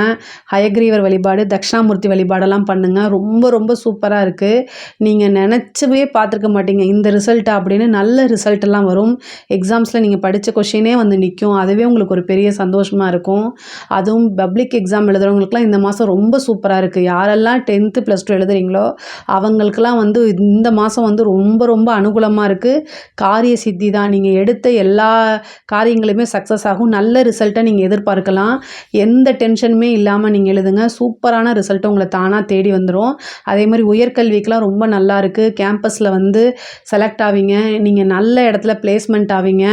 ஹயக்ரீவர் வழிபாடு தட்சிணாமூர்த்தி வழிபாடெல்லாம் பண்ணுங்கள் ரொம்ப ரொம்ப சூப்பராக இருக்குது நீங்கள் நினச்சவே பார்த்துருக்க மாட்டீங்க. இந்த ரிசல்ட்டா அப்படின்னு நல்ல ரிசல்ட்டெல்லாம் வரும். எக்ஸாம்ஸில் நீங்கள் படித்த கொஷினே வந்து நிற்கும் அதுவே உங்களுக்கு ஒரு பெரிய சந்தோஷமாக இருக்கும். அதுவும் பப்ளிக் எக்ஸாம் எழுதுறவங்களுக்குலாம் இந்த மாதம் ரொம்ப சூப்பராக இருக்குது யாரெல்லாம் டென்த்து ப்ளஸ் டூ எழுதுறீங்களோ அவங்களுக்கெல்லாம் வந்து இந்த மாதம் வந்து ரொம்ப ரொம்ப அனுகூலமாக இருக்குது காரிய சித்தி தான். நீங்கள் எடுத்த எல்லா காரியங்களுமே சக்ஸஸ் ஆகும். நல்ல ரிசல்ட்டை நீங்கள் எதிர்பார்க்கலாம். எந்த டென்ஷனுமே இல்லாமல் நீங்கள் எழுதுங்க. சூப்பரான ரிசல்ட்டு உங்களை தானாக தேடி வந்துடும் அதே மாதிரி உயர்கல்விக்கெலாம் ரொம்ப நல்லா இருக்குது கேம்பஸில் வந்து செலக்ட் ஆவீங்க. நீங்கள் நல்ல இடத்துல பிளேஸ்மெண்ட் ஆவீங்க.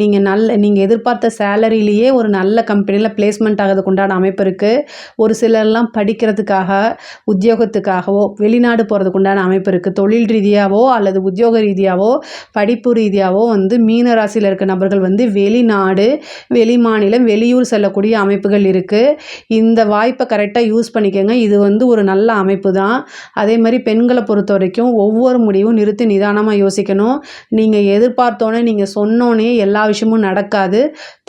நீங்கள் நல்ல நீங்கள் எதிர்பார்த்த சேலரியிலேயே ஒரு நல்ல கம்பெனியில் பிளேஸ்மெண்ட் ஆகிறதுக்கு உண்டான அமைப்பு இருக்குது ஒரு சிலர்லாம் படிக்கிறதுக்காக உத்தியோகத்துக்காகவோ வெளிநாடு போகிறதுக்கு உண்டான அமைப்பு இருக்குது தொழில் ரீதியாகவோ அல்லது உத்தியோக ரீதியாகவோ படிப்பு ரீதியாகவோ வந்து மீன ராசியில் இருக்க நபர்கள் வந்து வெளிநாடு வெளி மாநிலம் வெளியூர் செல்லக்கூடிய அமைப்புகள் இருக்குது இந்த வாய்ப்பை கரெக்டாக யூஸ் பண்ணிக்கோங்க. இது வந்து ஒரு நல்ல அமைப்பு தான். அதே மாதிரி பெண்களை பொறுத்த வரைக்கும் ஒவ்வொரு முடிவும் நிறுத்தி நிதானமாக யோசிக்கணும். நீங்கள் எதிர்பார்த்தோன்னே நீங்கள் சொன்னோன்னே எல்லா விஷயமும் நடக்காது.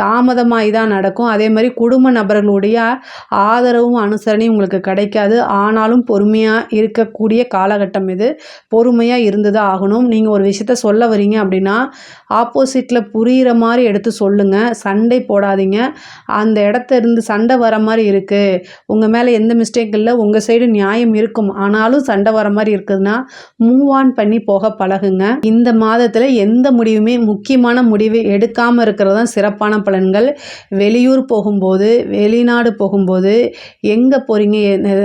தாமதமாகி தான் நடக்கும். அதே மாதிரி குடும்ப நபர்களுடைய ஆதரவும் அனுசரணையும் உங்களுக்கு கிடைக்காது. ஆனாலும் பொறுமையாக இருக்கக்கூடிய காலகட்டம் இது. பொறுமையாக இருந்து தான் ஆகணும். நீங்கள் ஒரு விஷயத்த சொல்ல வரீங்க அப்படின்னா ஆப்போசிட்டில் புரிகிற மாதிரி எடுத்து சொல்லுங்கள் சண்டை போடாதீங்க. அந்த இடத்த இருந்து சண்டை வர மாதிரி இருக்குது உங்கள் மேலே எந்த மிஸ்டேக் இல்லை. உங்கள் சைடு நியாயம் இருக்கும். ஆனாலும் சண்டை வர மாதிரி இருக்குதுன்னா மூவ் ஆன் பண்ணி போக பழகுங்க. இந்த மாதத்தில் எந்த முடிவுமே முக்கியமான முடிவு எடுக்காமல் இருக்கிறது தான் சிறப்பான பலன்கள். வெளியூர் போகும்போது வெளிநாடு போகும்போது எங்கே போகிறீங்க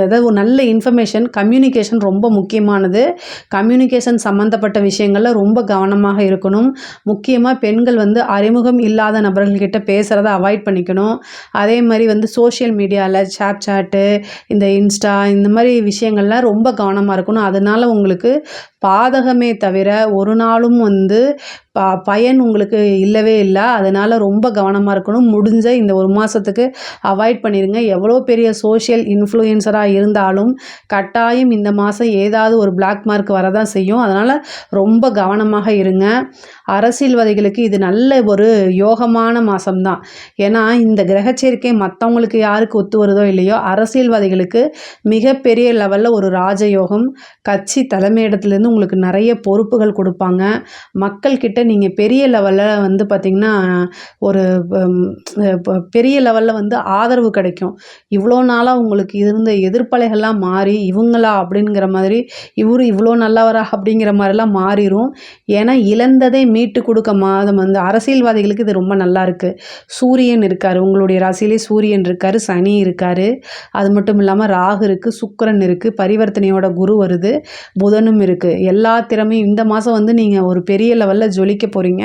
அதாவது ஒரு நல்ல இன்ஃபர்மேஷன் கம்யூனிகேஷன் ரொம்ப முக்கியமானது. கம்யூனிகேஷன் சம்மந்தப்பட்ட விஷயங்களில் ரொம்ப கவனமாக இருக்கணும். முக்கியமாக பெண்கள் வந்து அறிமுகம் இல்லாத நபர்கள்கிட்ட பேசுகிறத அவாய்ட் பண்ணிக்கணும். அதே மாதிரி வந்து சோஷியல் மீடியாவில் சாப் சாட்டு இந்த இன்ஸ்டா இந்த மாதிரி விஷயங்கள்லாம் ரொம்ப கவனமாக இருக்கணும். அதனால உங்களுக்கு பாதகமே தவிர ஒரு நாளும் வந்து ப பயன் உங்களுக்கு இல்லவே இல்லை. அதனால் ரொம்ப கவனமாக இருக்கணும். முடிஞ்ச இந்த ஒரு மாதத்துக்கு அவாய்ட் பண்ணிடுங்க எவ்வளோ பெரிய சோஷியல் இன்ஃப்ளூயன்சராக இருந்தாலும் கட்டாயம் இந்த மாதம் ஏதாவது ஒரு பிளாக் மார்க் வரதான் செய்யும். அதனால் ரொம்ப கவனமாக இருங்க. அரசியல்வாதிகளுக்கு இது நல்ல ஒரு யோகமான மாதம்தான் ஏன்னா இந்த கிரகச்சேர்க்கை மற்றவங்களுக்கு யாருக்கு ஒத்து வருதோ இல்லையோ அரசியல்வாதிகளுக்கு மிகப்பெரிய லெவலில் ஒரு ராஜயோகம் கட்சி தலைமையிடத்துலேருந்து உங்களுக்கு நிறைய பொறுப்புகள் கொடுப்பாங்க. மக்கள்கிட்ட நீங்கள் பெரிய லெவலில் வந்து பார்த்திங்கன்னா ஒரு பெரிய லெவலில் வந்து ஆதரவு கிடைக்கும். இவ்வளோ நாளாக உங்களுக்கு இருந்த எதிர்ப்பலைகள்லாம் மாறி இவங்களா அப்படிங்கிற மாதிரி இவரு இவ்வளோ நல்லவரா அப்படிங்கிற மாதிரிலாம் மாறிடும் ஏன்னா இழந்ததை மீட்டு கொடுக்க மாதம் வந்து அரசியல்வாதிகளுக்கு இது ரொம்ப நல்லா இருக்குது சூரியன் இருக்கார் உங்களுடைய ராசியிலே சூரியன் இருக்கார் சனி இருக்கார். அது மட்டும் இல்லாமல் ராகு இருக்குது சுக்கரன் இருக்குது பரிவர்த்தனையோட குரு வருது புதனும் இருக்குது எல்லா திறமையும் இந்த மாதம் வந்து நீங்கள் ஒரு பெரிய லெவலில் ஜொலிக்க போகிறீங்க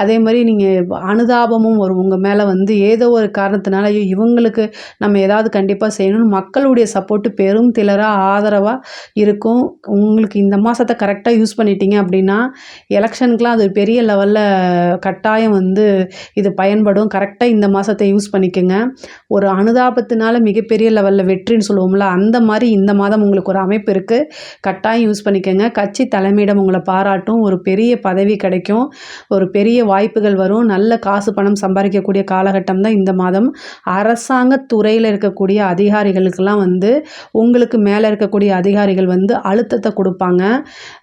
அதே மாதிரி நீங்கள் அனுதாபமும் வரும். உங்கள் மேலே வந்து ஏதோ ஒரு காரணத்தினாலையோ இவங்களுக்கு நம்ம ஏதாவது கண்டிப்பாக செய்யணும்னு மக்களுடைய சப்போர்ட்டு பெரும் திலராக ஆதரவாக இருக்கும். உங்களுக்கு இந்த மாதத்தை கரெக்டாக யூஸ் பண்ணிட்டீங்க அப்படின்னா எலெக்ஷனுக்குலாம் அது பெரிய லெவலில் கட்டாயம் வந்து இது பயன்படும். கரெக்டாக இந்த மாதத்தை யூஸ் பண்ணிக்கோங்க. ஒரு அனுதாபத்தினால மிகப்பெரிய லெவலில் வெற்றின்னு சொல்லுவோம்ல அந்த மாதிரி இந்த மாதம் உங்களுக்கு ஒரு அமைப்பு இருக்குது கட்டாயம் யூஸ் பண்ணிக்கோங்க. கட்சி தலைமையிடம் உங்களை பாராட்டும். ஒரு பெரிய பதவி கிடைக்கும். ஒரு பெரிய வாய்ப்புகள் வரும். நல்ல காசு பணம் சம்பாதிக்கக்கூடிய காலகட்டம் தான் இந்த மாதம். அரசாங்க துறையில் இருக்கக்கூடிய அதிகாரிகளுக்கெல்லாம் வந்து உங்களுக்கு மேலே இருக்கக்கூடிய அதிகாரிகள் வந்து அழுத்தத்தை கொடுப்பாங்க.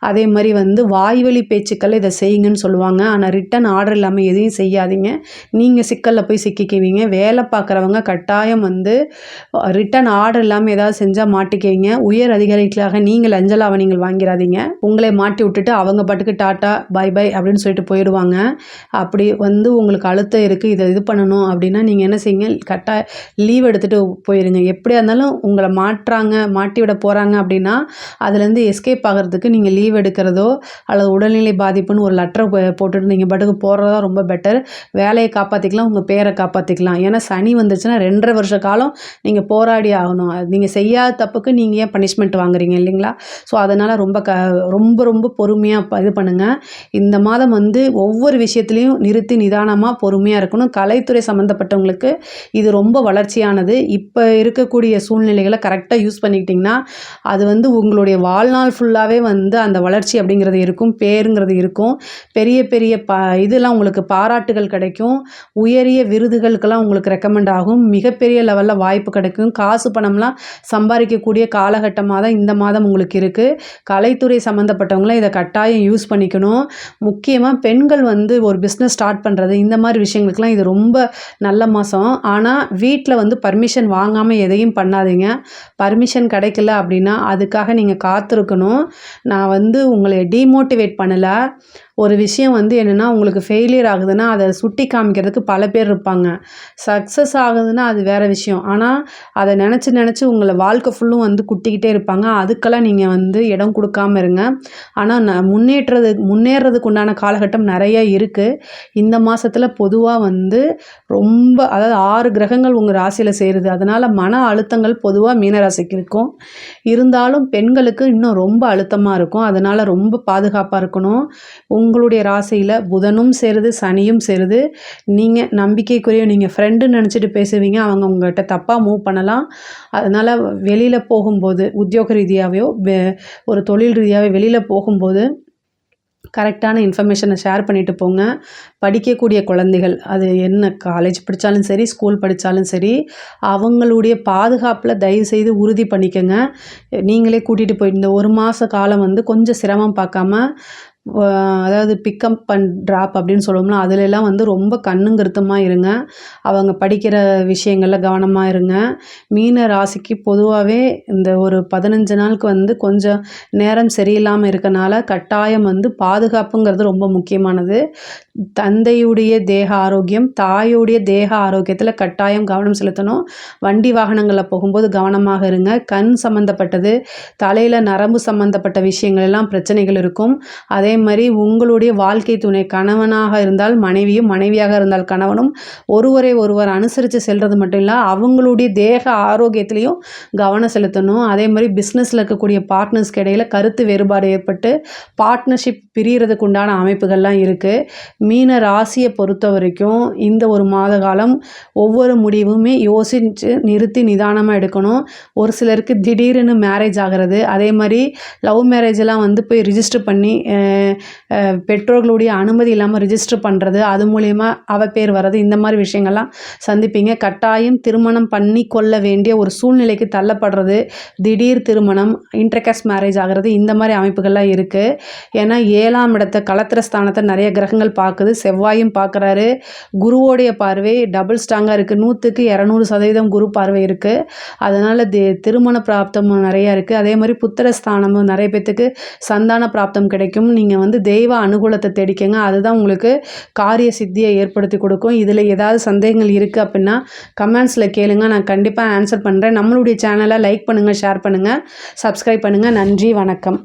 அதே மாதிரி வந்து வாய்வழி பேச்சுக்கள் இதை செய்யுங்கன்னு சொல்லுவாங்க. ஆனால் ரிட்டன் ஆர்டர் இல்லாமல் எதையும் செய்யாதீங்க. நீங்கள் சிக்கலில் போய் சிக்கிக்குவீங்க. வேலை பார்க்குறவங்க கட்டாயம் வந்து ரிட்டன் ஆர்டர் இல்லாமல் ஏதாவது செஞ்சால் மாட்டிக்குவீங்க. உயர் அதிகாரிகளாக நீங்கள் லஞ்சலாவை நீங்கள் உங்களை மாட்டி விட்டுட்டு அவங்க பாட்டுக்கு டாட்டா பை பை அப்படின்னு சொல்லிட்டு போயிடுவாங்க. அப்படி வந்து உங்களுக்கு அழுத்தம் இருக்குது இதை இது பண்ணணும் அப்படின்னா நீங்கள் என்ன செய்யுங்க கரெக்டாக லீவ் எடுத்துகிட்டு போயிடுங்க எப்படியா இருந்தாலும் உங்களை மாட்டுறாங்க மாட்டி விட போகிறாங்க அப்படின்னா அதுலேருந்து எஸ்கேப் ஆகிறதுக்கு நீங்கள் லீவ் எடுக்கிறதோ அல்லது உடல்நிலை பாதிப்புன்னு ஒரு லெட்டரை போட்டுட்டு நீங்கள் பாட்டுக்கு போகிறதா ரொம்ப பெட்டர் வேலையை காப்பாற்றிக்கலாம் உங்கள் பேரை காப்பாற்றிக்கலாம் ஏன்னா சனி வந்துச்சுன்னா ரெண்டரை வருஷ காலம் நீங்கள் போராடி ஆகணும். நீங்கள் செய்யாத தப்புக்கு நீங்கள் ஏன் பனிஷ்மெண்ட் வாங்குறீங்க இல்லைங்களா? ஸோ அதனால் ரொம்ப க ரொம்ப ரொம்ப பொறுமையாக இது பண்ணுங்கள் இந்த மாதம் வந்து ஒவ்வொரு விஷயத்துலையும் நிறுத்தி நிதானமாக பொறுமையாக இருக்கணும். கலைத்துறை சம்மந்தப்பட்டவங்களுக்கு இது ரொம்ப வளர்ச்சியானது. இப்போ இருக்கக்கூடிய சூழ்நிலைகளை கரெக்டாக யூஸ் பண்ணிக்கிட்டிங்கன்னா அது வந்து உங்களுடைய வாழ்நாள் ஃபுல்லாகவே வந்து அந்த வளர்ச்சி அப்படிங்கிறது இருக்கும். பேருங்கிறது இருக்கும். பெரிய பெரிய ப இதெல்லாம் உங்களுக்கு பாராட்டுகள் கிடைக்கும். உயரிய விருதுகளுக்கெல்லாம் உங்களுக்கு ரெக்கமெண்ட் ஆகும். மிகப்பெரிய லெவலில் வாய்ப்பு கிடைக்கும். காசு பணம்லாம் சம்பாதிக்கக்கூடிய காலகட்டமாக தான் இந்த மாதம் உங்களுக்கு இருக்குது கலைத்துறை சம்மந்தப்பட்டவங்களாம் இதை கட்டாயம் யூஸ் பண்ணிக்கணும். முக்கியமாக பெண்கள் வந்து ஒரு பிஸ்னஸ் ஸ்டார்ட் பண்ணுறது இந்த மாதிரி விஷயங்களுக்கெல்லாம் இது ரொம்ப நல்ல மாதம் ஆனால் வீட்டில் வந்து பர்மிஷன் வாங்காமல் எதையும் பண்ணாதீங்க. பர்மிஷன் கிடைக்கல அப்படின்னா அதுக்காக நீங்கள் காத்திருக்கணும். நான் வந்து உங்களை டீமோட்டிவேட் பண்ணலை. ஒரு விஷயம் வந்து என்னென்னா உங்களுக்கு ஃபெயிலியர் ஆகுதுன்னா அதை சுட்டி காமிக்கிறதுக்கு பல பேர் இருப்பாங்க. சக்ஸஸ் ஆகுதுன்னா அது வேறு விஷயம். ஆனால் அதை நினச்சி நினச்சி உங்களை வாழ்க்கை ஃபுல்லும் வந்து குட்டிக்கிட்டே இருப்பாங்க. அதுக்கெல்லாம் நீங்கள் வந்து இடம் கொடுக்காம இருங்க. ஆனால் ந முன்னேற்றது முன்னேறதுக்கு உண்டான காலகட்டம் நிறைய இருக்குது இந்த மாதத்தில் பொதுவாக வந்து ரொம்ப அதாவது ஆறு கிரகங்கள் உங்கள் ராசியில் சேருது. அதனால் மன அழுத்தங்கள் பொதுவாக மீனராசிக்கு இருக்கும். இருந்தாலும் பெண்களுக்கு இன்னும் ரொம்ப அழுத்தமாக இருக்கும். அதனால் ரொம்ப பாதுகாப்பாக இருக்கணும். உங் உங்களுடைய ராசியில் புதனும் சேருது சனியும் சேருது. நீங்கள் நம்பிக்கைக்குரிய நீங்கள் ஃப்ரெண்டுன்னு நினச்சிட்டு பேசுவீங்க. அவங்க உங்கள்கிட்ட தப்பாக மூவ் பண்ணலாம். அதனால் வெளியில் போகும்போது உத்தியோக ரீதியாகவோ ஒரு தொழில் ரீதியாகவே வெளியில் போகும்போது கரெக்டான இன்ஃபர்மேஷனை ஷேர் பண்ணிவிட்டு போங்க. படிக்கக்கூடிய குழந்தைகள் அது என்ன காலேஜ் படித்தாலும் சரி ஸ்கூல் படித்தாலும் சரி அவங்களுடைய பாதுகாப்பில் தயவுசெய்து உறுதி பண்ணிக்கோங்க. நீங்களே கூட்டிகிட்டு போய் இந்த ஒரு மாத காலம் வந்து கொஞ்சம் சிரமம் பார்க்காம அதாவது பிக்கப் அண்ட் ட்ராப் அப்படின்னு சொல்லுவோம்னா அதுலெல்லாம் வந்து ரொம்ப கண்ணும் கருத்துமாக இருங்க. அவங்க படிக்கிற விஷயங்களில் கவனமாக இருங்க. மீன ராசிக்கு பொதுவாகவே இந்த ஒரு பதினஞ்சு நாளுக்கு வந்து கொஞ்சம் நேரம் சரியில்லாமல் இருக்கனால கட்டாயம் வந்து பாதுகாப்புங்கிறது ரொம்ப முக்கியமானது. தந்தையுடைய தேக ஆரோக்கியம் தாயுடைய தேக ஆரோக்கியத்தில் கட்டாயம் கவனம் செலுத்தணும். வண்டி வாகனங்களில் போகும்போது கவனமாக இருங்க. கண் சம்மந்தப்பட்டது தலையில் நரம்பு சம்மந்தப்பட்ட விஷயங்கள் எல்லாம் பிரச்சனைகள் இருக்கும். அதே மாதிரி உங்களுடைய வாழ்க்கை துணை கணவனாக இருந்தால் மனைவியும் மனைவியாக இருந்தால் கணவனும் ஒருவரை ஒருவர் அனுசரித்து செல்வது மட்டும் இல்லை அவங்களுடைய தேக ஆரோக்கியத்திலையும் கவனம் செலுத்தணும். அதே மாதிரி பிஸ்னஸில் இருக்கக்கூடிய பார்ட்னர்ஸ்க்கு இடையில் கருத்து வேறுபாடு ஏற்பட்டு பார்ட்னர்ஷிப் பிரியறதுக்கு உண்டான அமைப்புகள்லாம் இருக்குது மீன ராசியை பொறுத்த வரைக்கும் இந்த ஒரு மாத காலம் ஒவ்வொரு முடிவுமே யோசித்து நிறுத்தி நிதானமாக எடுக்கணும். ஒரு சிலருக்கு திடீர்னு மேரேஜ் ஆகிறது அதே மாதிரி லவ் மேரேஜ் எல்லாம் வந்து போய் ரிஜிஸ்டர் பண்ணி பெற்றோர்களுடைய அனுமதி இல்லாமல் ரிஜிஸ்டர் பண்ணுறது அது மூலயமா அவ பேர் வர்றது இந்த மாதிரி விஷயங்கள்லாம் சந்திப்பீங்க. கட்டாயம் திருமணம் பண்ணி கொள்ள வேண்டிய ஒரு சூழ்நிலைக்கு தள்ளப்படுறது திடீர் திருமணம் இன்டர்காஸ்ட் மேரேஜ் ஆகிறது இந்த மாதிரி அமைப்புகள்லாம் இருக்குது ஏன்னா ஏழாம் இடத்த கலத்திர ஸ்தானத்தை நிறைய கிரகங்கள் பார்க்குது. செவ்வாயும் பார்க்குறாரு. குருவோடைய பார்வை டபுள் ஸ்ட்ராங்காக இருக்குது நூற்றுக்கு இரநூறு சதவீதம் குரு பார்வை இருக்குது அதனால் தி திருமண பிராப்தமும் நிறையா இருக்குது அதே மாதிரி புத்திர ஸ்தானமும் நிறைய பேர்த்துக்கு சந்தான பிராப்தம் கிடைக்கும். நீங்கள் நீங்கள் வந்து தெய்வ அனுகூலத்தை தேடிக்கங்க. அதுதான் உங்களுக்கு காரிய சித்தியை ஏற்படுத்தி கொடுக்கும். இதில் ஏதாவது சந்தேகங்கள் இருக்குது அப்படின்னா கமெண்ட்ஸில் கேளுங்க. நான் கண்டிப்பாக ஆன்சர் பண்ணுறேன் நம்மளுடைய சேனலை லைக் பண்ணுங்கள் ஷேர் பண்ணுங்கள் சப்ஸ்கிரைப் பண்ணுங்கள் நன்றி வணக்கம்.